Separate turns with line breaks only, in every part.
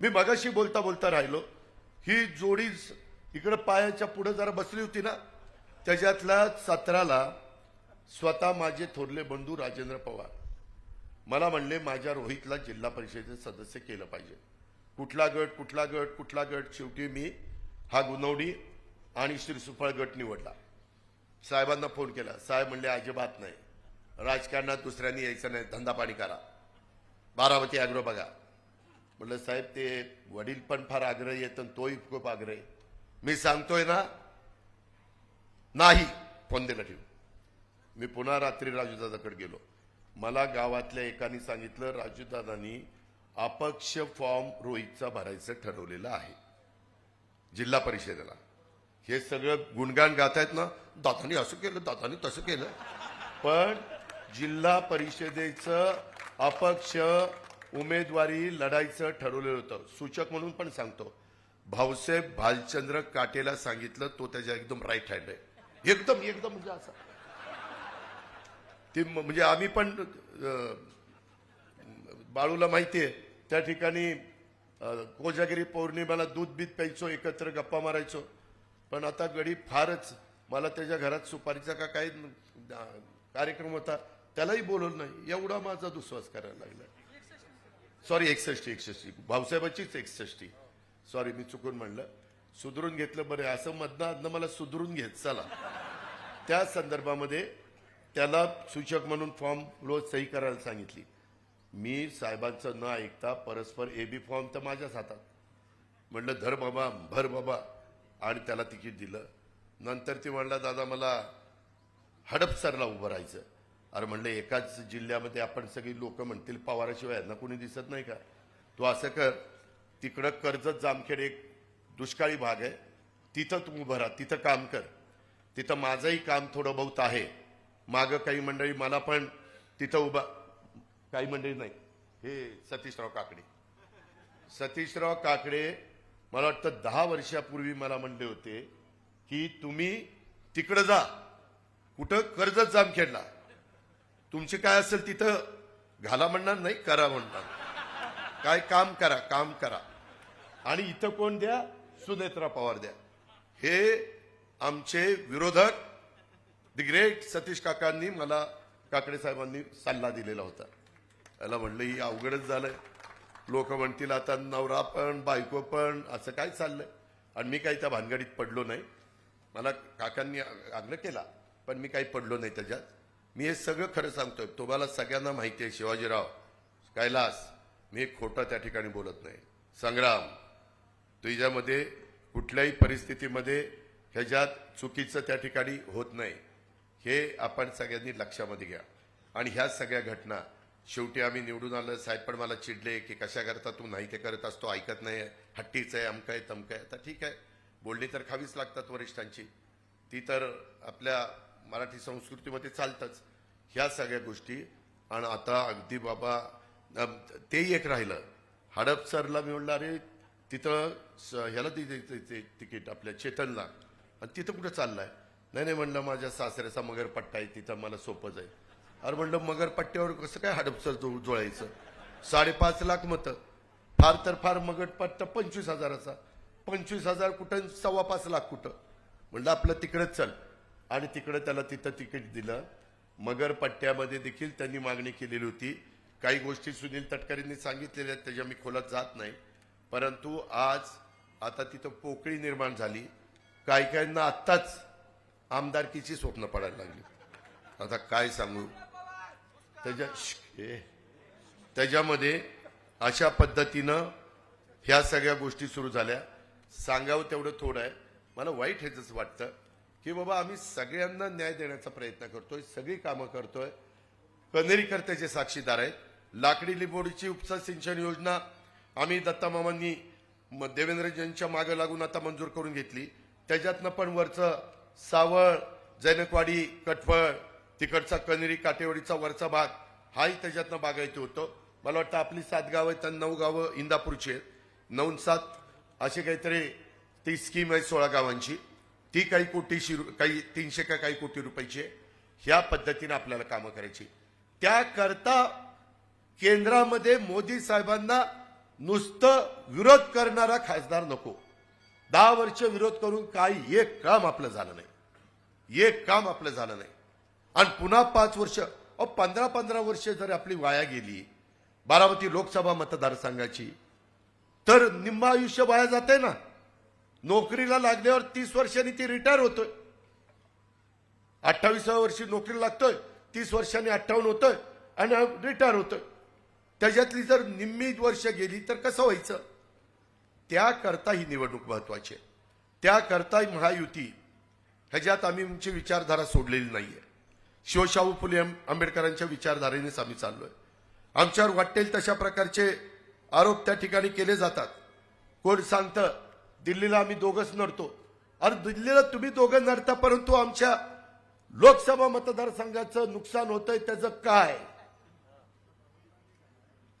मी मगाशी बोलता बोलता राहिलो. ही जोडी इकडं पायाच्या पुढे जरा बसली होती ना त्याच्यातल्या सतराला स्वतः माझे थोरले बंधू राजेंद्र पवार. मला म्हणले माझ्या रोहितला जिल्हा परिषदेचे सदस्य केलं पाहिजे. कुठला गट कुठला गट कुठला गट? शेवटी मी हा गुनवडी आणि श्रीसुफळ गट निवडला. साहेबांना फोन केला. साहेब म्हणले अजिबात नाही. राजकारणात दुसऱ्यांनी यायचं नाही. धंदा पाणी करा. बारामती अॅग्रो बघा. म्हटलं साहेब ते वडील पण फार आग्रही आहेत आणि तोही खूप आग्रही. मी सांगतोय ना नाही फोन दिला ठेव. मी पुन्हा रात्री राजूदादाकडे गेलो. मला गावातल्या एकाने सांगितलं राजूदादांनी अपक्ष फॉर्म रोहितचा भरायचं ठरवलेलं आहे जिल्हा परिषदेला. हे सगळं गुणगान गातायत ना दादानी असं केलं दादानी तसं केलं. पण जिल्हा परिषदेचं अपक्ष उमेदवारी लढायचं ठरवलेलं होतं. सूचक म्हणून पण सांगतो. भाऊसाहेब भालचंद्र काटेला सांगितलं तो त्याच्या एकदम राईट हँड आहे. एकदम एकदम म्हणजे असं. ते म्हणजे आम्ही पण बाळूला माहिती आहे त्या ठिकाणी कोजागिरी पौर्णिमेला दूध बीत प्यायचो एकत्र गप्पा मारायचो. पण आता गडी फारच मला त्याच्या घरात सुपारीचा का काही कार्यक्रम होता त्यालाही बोलवलं नाही. एवढा माझा दुस्वास करायला लागला. सॉरी एकसष्टी एकसष्टी. भाऊसाहेबाचीच एकसष्टी. सॉरी मी चुकून म्हणलं. सुधरून घेतलं बरं असं मधनं अधनं मला सुधरून घेत. चला. त्या संदर्भामध्ये त्याला सूचक म्हणून फॉर्म रोज सही करायला सांगितली. मी साहेबांचं न ऐकता परस्पर ए बी फॉर्म तर माझ्याच हातात. म्हणलं धर बाबा भर बाबा. आणि त्याला तिकीट दिलं. नंतर ती म्हणला दादा मला हडपसरला उभं राहायचं. अरे म्हणलं एकाच जिल्ह्यामध्ये आपण सगळी लोक म्हणतील पवाराशिवाय यांना कोणी दिसत नाही का? तू असं कर तिकडं कर्जत जामखेड एक दुष्काळी भाग आहे. तिथं तू उभं राहा तिथं काम कर. तिथं माझंही काम थोडं बहुत आहे. मागं काही मंडळी मला पण तिथं उभा काही मंडळी नाही. हे सतीशराव काकडे. सतीशराव काकडे मला वाटतं दहा वर्षापूर्वी मला म्हणले होते की तुम्ही तिकडं जा. कुठं? कर्जत जामखेडला. तुमचे काय असेल तिथं घाला म्हणणार नाही करा म्हणणार. काय काम करा काम करा. आणि इथं कोण द्या? सुनेत्रा पवार द्या. हे आमचे विरोधक द ग्रेट सतीश काकांनी मला काकडे साहेबांनी सल्ला दिलेला होता. त्याला म्हणलं ही अवघडच झालंय. लोक म्हणतील आता नवरा पण बायको पण असं काय चाललंय? आणि मी काही त्या भानगडीत पडलो नाही. मला काकांनी आग्रह केला पण मी काही पडलो नाही त्याच्यात. मी हे सगळं खरं सांगतोय. तुम्हाला सगळ्यांना माहिती आहे शिवाजीराव. कैलास मी खोटं त्या ठिकाणी बोलत नाही. संग्राम तुझ्यामध्ये कुठल्याही परिस्थितीमध्ये ह्याच्यात चुकीचं त्या ठिकाणी होत नाही. हे आपण सगळ्यांनी लक्षामध्ये घ्या. आणि ह्या सगळ्या घटना शेवटी आम्ही निवडून आलं साहेब पण मला चिडले की कशा करता तू नाही ते करत असतो ऐकत नाही हट्टीचं आहे अमकं आहे तमकं आहे. तर ठीक आहे. बोलणी तर खावीच लागतात वरिष्ठांची. ती तर आपल्या मराठी संस्कृतीमध्ये चालतंच ह्या सगळ्या गोष्टी. आणि आता अगदी बाबा तेही एक राहिलं. हडपसरला मी म्हणलं अरे तिथं स- ह्याला ती तिकीट आपल्या चेतनला. आणि तिथं कुठं चाललाय? नाही नाही म्हणलं माझ्या सासऱ्याचा मगरपट्टा आहे तिथं मला सोपं जाईल. अरे म्हणलं मगरपट्ट्यावर कसं काय हडपसर जो जोडायचं साडेपाच लाख मतं. फार तर फार मगरपट्टा पंचवीस हजाराचा. पंचवीस हजार कुठं सव्वा पाच लाख कुठं? म्हणलं आपलं तिकडंच चल. आणि तिकडं त्याला तिथं तिकीट दिलं. मगर पट्ट्यामध्ये देखील त्यांनी मागणी केलेली होती. काही गोष्टी सुनील तटकरेंनी सांगितलेल्या आहेत त्याच्या मी खोलात जात नाही. परंतु आज आता तिथं पोकळी निर्माण झाली. काही काहींना आत्ताच आमदारकीची स्वप्न पडायला लागली. आता काय सांगू? त्याच्या त्याच्यामध्ये अशा पद्धतीनं ह्या सगळ्या गोष्टी सुरू झाल्या. सांगावं तेवढं थोडं आहे. मला वाईट हेच वाटतं. की बाबा आम्ही सगळ्यांना न्याय देण्याचा प्रयत्न करतोय सगळी कामं करतोय. कनेरीकर साक्षीदार आहेत लाकडी लिंबोडीची उपसा सिंचन योजना आम्ही दत्तामामांनी म- देवेंद्रजींच्या मागे लागून आता मंजूर करून घेतली. त्याच्यातनं पण वरचं सावळ जैनकवाडी कटफळ तिकडचा कनेरी काटेवाडीचा वरचा भाग हाही त्याच्यातनं बागायती होतो. मला वाटतं आपली सात गावं आहेत तर नऊ गावं इंदापूरची आहेत. नऊ सात अशी काहीतरी ती स्कीम आहे सोळा गावांची. ती काही कोटीशी रु- काही तीनशे का काही कोटी रुपयाची ह्या पद्धतीने आपल्याला कामं करायची. त्याकरता केंद्रामध्ये मोदी साहेबांना नुसतं विरोध करणारा खासदार नको. दहा वर्ष विरोध करून काही एक काम आपलं झालं नाही. एक काम आपलं झालं नाही. आणि पुन्हा पाच वर्ष अहो पंधरा पंधरा वर्ष जर आपली वाया गेली बारामती लोकसभा मतदारसंघाची तर निम्म आयुष्य वाया जाते ना. नोकरीला लागल्यावर तीस वर्षांनी ती रिटायर होतोय. अठ्ठावीसाव्या वर्षी नोकरी लागतोय तीस वर्षांनी अठ्ठावन्न होतोय आणि रिटायर होतोय. त्याच्यातली जर निम्मी वर्ष गेली तर कसं व्हायचं? त्याकरता ही निवडणूक महत्वाची आहे. त्याकरता महायुती. ह्याच्यात आम्ही आमची विचारधारा सोडलेली नाहीये. शिवशाहू फुले आंबेडकरांच्या विचारधारेनेच आम्ही चाललोय. आमच्यावर वाटेल तशा प्रकारचे आरोप त्या ठिकाणी केले जातात. कोण सांगतं दिल्लीला आम्ही दोघंच नडतो. अरे दिल्लीला तुम्ही दोघं नडता परंतु आमच्या लोकसभा मतदारसंघाचं नुकसान होतंय त्याचं काय?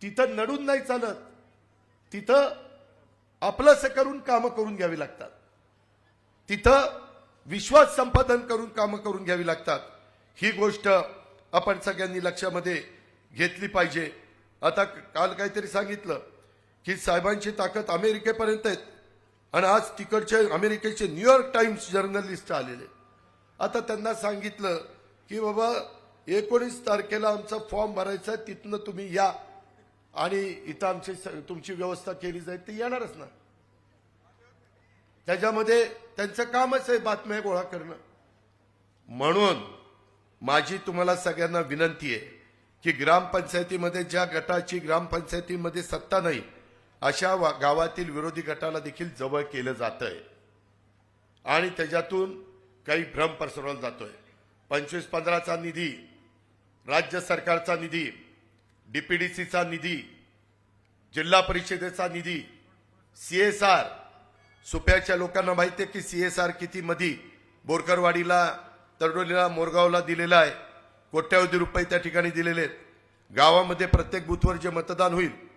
तिथं नडून नाही चालत. तिथं आपलंसं करून कामं करून घ्यावी लागतात. तिथं विश्वास संपादन करून कामं करून घ्यावी लागतात. ही गोष्ट आपण सगळ्यांनी लक्षामध्ये घेतली पाहिजे. आता काल काहीतरी सांगितलं की साहेबांची ताकद अमेरिकेपर्यंत आहेत आणि आज तिकडचे अमेरिकेचे न्यूयॉर्क टाइम्स जर्नलिस्ट आलेले. आता त्यांना सांगितलं की बाबा एकोणीस तारखेला आमचा फॉर्म भरायचा आहे, तिथनं तुम्ही या. आणि इथं आमची स- तुमची व्यवस्था केली जाईल ते येणारच ना. त्याच्यामध्ये त्यांचं कामच आहे बातम्या गोळा करणं. म्हणून माझी तुम्हाला सगळ्यांना विनंती आहे की ग्रामपंचायतीमध्ये ज्या गटाची ग्रामपंचायतीमध्ये सत्ता नाही अशा वा- गावातील विरोधी गटाला देखील जवळ केलं जातंय. आणि त्याच्यातून काही भ्रम पसरवला जातोय. पंचवीस पंधराचा निधी राज्य सरकारचा निधी डीपीडीसीचा निधी जिल्हा परिषदेचा निधी सी एस आर. सुप्याच्या लोकांना माहिती आहे की सी एस आर किती मधी बोरकरवाडीला तरडोलीला मोरगावला दिलेला आहे. कोट्यावधी रुपये त्या ठिकाणी दिलेले आहेत. गावामध्ये प्रत्येक बूथवर जे मतदान होईल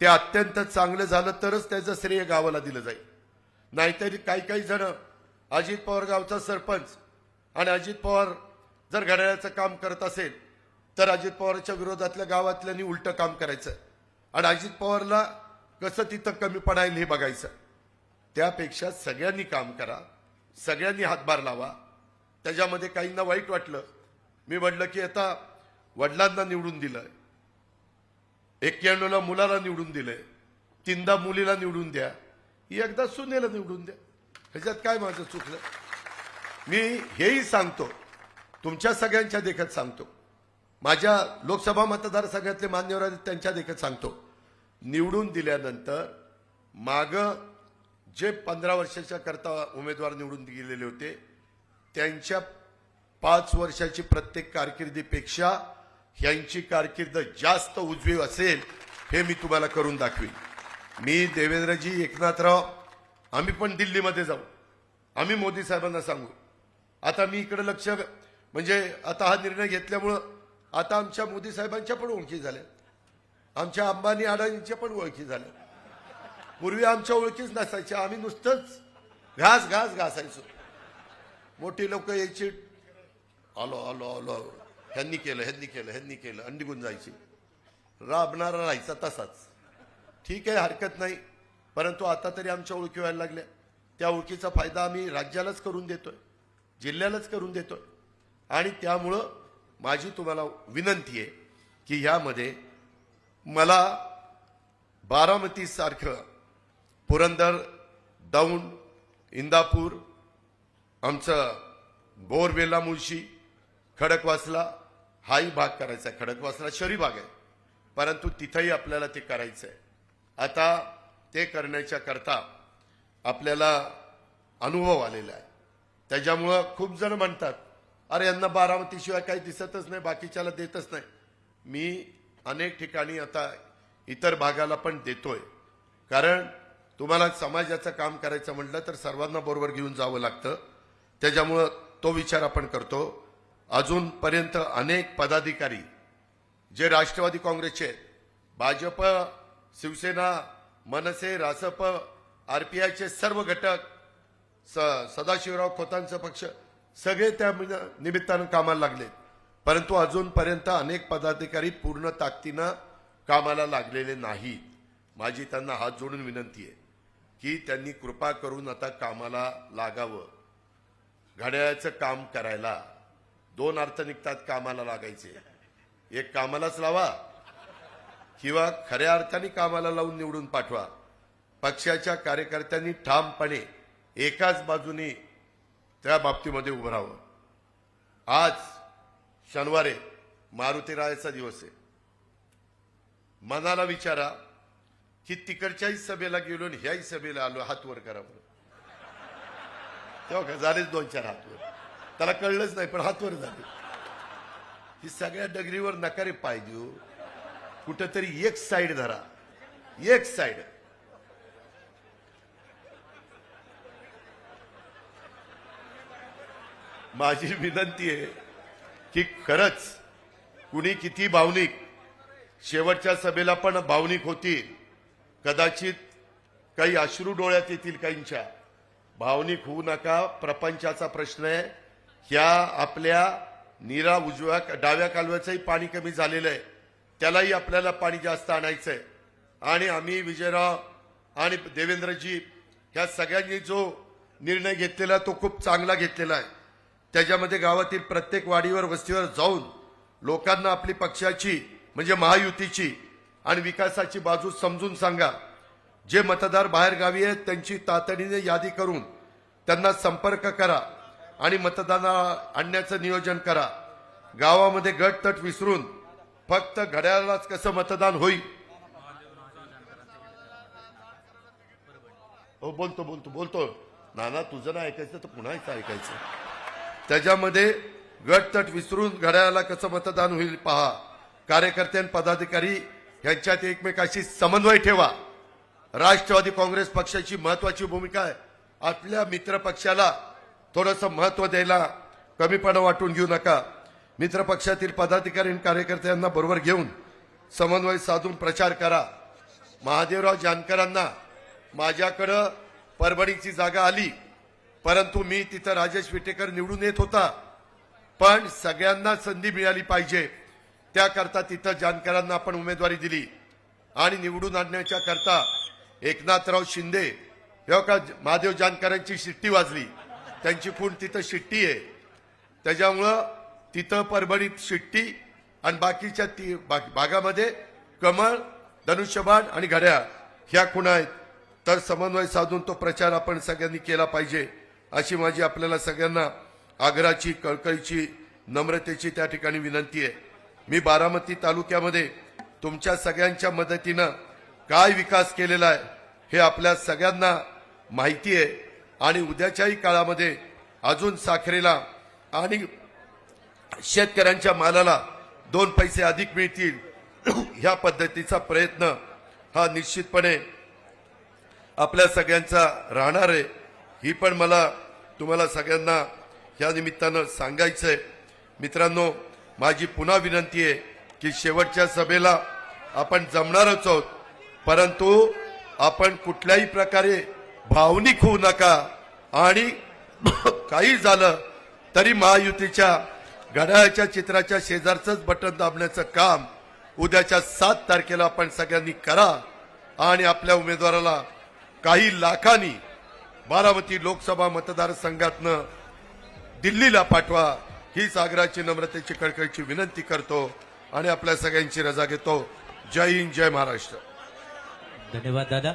ते अत्यंत चांगलं झालं तरच त्याचं श्रेय गावाला दिलं जाईल. नाहीतरी काही काही जण अजित पवार गावचा सरपंच आणि अजित पवार जर घड्याळाचं काम करत असेल तर अजित पवारच्या विरोधातल्या गावातल्यांनी उलटं काम करायचं. आणि अजित पवारला कसं तिथं कमी पडायला हे बघायचं. त्यापेक्षा सगळ्यांनी काम करा सगळ्यांनी हातभार लावा. त्याच्यामध्ये काहींना वाईट वाटलं. मी म्हटलं की आता वडिलांना निवडून दिलं. एक्क्याण्णवला मुलाला निवडून दिलंय तीनदा मुलीला निवडून द्या एकदा सुनेला निवडून द्या. ह्याच्यात काय माझं चुकलं? मी हेही सांगतो तुमच्या सगळ्यांच्या देखत सांगतो. माझ्या लोकसभा मतदारसंघातले मान्यवर आहेत त्यांच्या देखत सांगतो. निवडून दिल्यानंतर माग जे पंधरा वर्षाच्या करता उमेदवार निवडून गेलेले होते त्यांच्या पाच वर्षाची प्रत्येक कारकिर्दीपेक्षा ह्यांची कारकीर्द जास्त उजवी असेल हे मी तुम्हाला करून दाखवीन. मी देवेंद्रजी एकनाथराव आम्ही पण दिल्लीमध्ये जाऊ. आम्ही मोदी साहेबांना सांगू. आता मी इकडे लक्ष म्हणजे आता हा निर्णय घेतल्यामुळं आता आमच्या मोदी साहेबांच्या पण ओळखी झाल्या. आमच्या अंबानी अडाणींच्या पण ओळखी झाल्या. पूर्वी आमच्या ओळखीच नसायच्या आम्ही नुसतंच घास घास घासायचो. मोठी लोक यायची आलो आलो आलो ह्यांनी केलं ह्यांनी केलं ह्यांनी केलं अंडी जायची. राबणारा राहायचा तसाच. ठीक आहे हरकत नाही. परंतु आता तरी आमच्या ओळखी व्हायला लागल्या. त्या ओळखीचा फायदा आम्ही राज्यालाच करून देतोय जिल्ह्यालाच करून देतोय. आणि त्यामुळं माझी तुम्हाला विनंती आहे की ह्यामध्ये मला बारामतीसारखं पुरंदर दौंड इंदापूर आमचं बोरवेला मुळशी खडकवासला हाही भाग करायचा आहे. खडकवासला शहरी भाग आहे. परंतु तिथंही आपल्याला ते करायचं आहे आता ते करण्याच्या करता आपल्याला अनुभव आलेला आहे. त्याच्यामुळं खूप जण म्हणतात अरे यांना बारामतीशिवाय काही दिसतच नाही बाकीच्याला देतच नाही. मी अनेक ठिकाणी आता इतर भागाला पण देतोय. कारण तुम्हाला समाजाचं काम करायचं म्हटलं तर सर्वांना बरोबर घेऊन जावं लागतं. त्याच्यामुळं तो विचार आपण करतो. अजूनपर्यंत अनेक पदाधिकारी जे राष्ट्रवादी काँग्रेसचे आहेत, भाजप शिवसेना मनसे रासप आर पी आयचे सर्व घटक स सदाशिवराव खोतांचं पक्ष सगळे त्या निमित्तानं कामाला लागले परंतु अजूनपर्यंत अनेक पदाधिकारी पूर्ण ताकदीनं कामाला लागलेले नाहीत. माझी त्यांना हात जोडून विनंती आहे की त्यांनी कृपा करून आता कामाला लागावं. घड्याळाचं काम करायला दोन अर्थ निघतात कामाला लागायचे. एक कामालाच लावा किंवा खऱ्या अर्थाने कामाला लावून निवडून पाठवा. पक्षाच्या कार्यकर्त्यांनी ठामपणे एकाच बाजूने त्या बाबतीमध्ये उभं राहावं. आज शनिवारे मारुतीरायाचा दिवस आहे. मनाला विचारा की तिकडच्याही सभेला गेलो आणि ह्याही सभेला आलो हात वर करा म्हणून. तेव्हा झालेच दोन चार हात वर. त्याला कळलंच नाही पण हातवर झाली ही सगळ्या डगरीवर नकारे पाय देऊ. कुठंतरी एक साइड धरा. एक साइड माझी विनंती आहे की खरंच कुणी किती भावनिक शेवटच्या सभेला पण भावनिक होतील. कदाचित काही अश्रू डोळ्यात येतील काहींच्या. भावनिक होऊ नका प्रपंचाचा प्रश्न आहे. ह्या आपल्या नीरा उजव्या डाव्या कालव्याचंही पाणी कमी झालेलं आहे त्यालाही आपल्याला पाणी जास्त आणायचं आहे आणि आम्ही विजयराव आणि देवेंद्रजी ह्या सगळ्यांनी जो निर्णय घेतलेला तो खूप चांगला घेतलेला आहे. त्याच्यामध्ये गावातील प्रत्येक वाडीवर वस्तीवर जाऊन लोकांना आपली पक्षाची म्हणजे महायुतीची आणि विकासाची बाजू समजून सांगा. जे मतदार बाहेरगावी आहेत त्यांची तातडीने यादी करून त्यांना संपर्क करा. आणि मतदानाला आणण्याचं नियोजन करा. गावामध्ये गट तट विसरून फक्त घड्याळालाच कसं मतदान होईल? हो बोलतो बोलतो बोलतो. नाना तुझं ना ऐकायचं तर पुन्हा एकदा ऐकायचं? त्याच्यामध्ये गट तट विसरून घड्याळाला कसं मतदान होईल पहा. कार्यकर्ते आणि पदाधिकारी यांच्यात एकमेकाशी समन्वय ठेवा. राष्ट्रवादी काँग्रेस पक्षाची महत्वाची भूमिका आहे. आपल्या मित्र पक्षाला थोडंसं महत्त्व द्यायला कमीपणा वाटून घेऊ नका. मित्र पक्षातील पदाधिकारी आणि कार्यकर्त्यांना बरोबर घेऊन समन्वय साधून प्रचार करा. महादेवराव जानकरांना माझ्याकडं परभणीची जागा आली परंतु मी तिथं राजेश विटेकर निवडून येत होता. पण सगळ्यांना संधी मिळाली पाहिजे. त्याकरता तिथं जानकरांना आपण उमेदवारी दिली. आणि निवडून आणण्याच्या करता एकनाथराव शिंदे हे का महादेव जानकरांची शिट्टी वाजली. त्यांची खूण तिथं शिट्टी आहे. त्याच्यामुळं तिथं परभणीत शिट्टी आणि बाकीच्या ती बा- भागामध्ये कमळ धनुष्यबाण आणि घड्याळ ह्या खुणा आहेत. तर समन्वय साधून तो प्रचार आपण सगळ्यांनी केला पाहिजे अशी माझी आपल्याला सगळ्यांना आग्राची कळकळीची नम्रतेची त्या ठिकाणी विनंती आहे. मी बारामती तालुक्यामध्ये तुमच्या सगळ्यांच्या मदतीनं काय विकास केलेला आहे हे आपल्या सगळ्यांना माहिती आहे. आणि उद्याच्याही काळामध्ये अजून साखरेला आणि शेतकऱ्यांच्या मालाला दोन पैसे अधिक मिळतील ह्या पद्धतीचा प्रयत्न हा निश्चितपणे आपल्या सगळ्यांचा राहणार आहे. ही पण मला तुम्हाला सगळ्यांना या निमित्तानं सांगायचं आहे मित्रांनो माझी पुन्हा विनंती आहे की शेवटच्या सभेला आपण जमणारच आहोत. परंतु आपण कुठल्याही प्रकारे भावनिक होऊ नका. आणि काही झालं तरी महायुतीच्या घड्याळाच्या चित्राच्या शेजारचंच बटन दाबण्याचं काम उद्याच्या सात तारखेला आपण सगळ्यांनी करा. आणि आपल्या उमेदवाराला काही लाखांनी बारामती लोकसभा मतदारसंघातनं दिल्लीला पाठवा. ही सागराची नम्रतेची कळकळीची विनंती करतो आणि आपल्या सगळ्यांची रजा घेतो. जय हिंद जय महाराष्ट्र.
धन्यवाद दादा.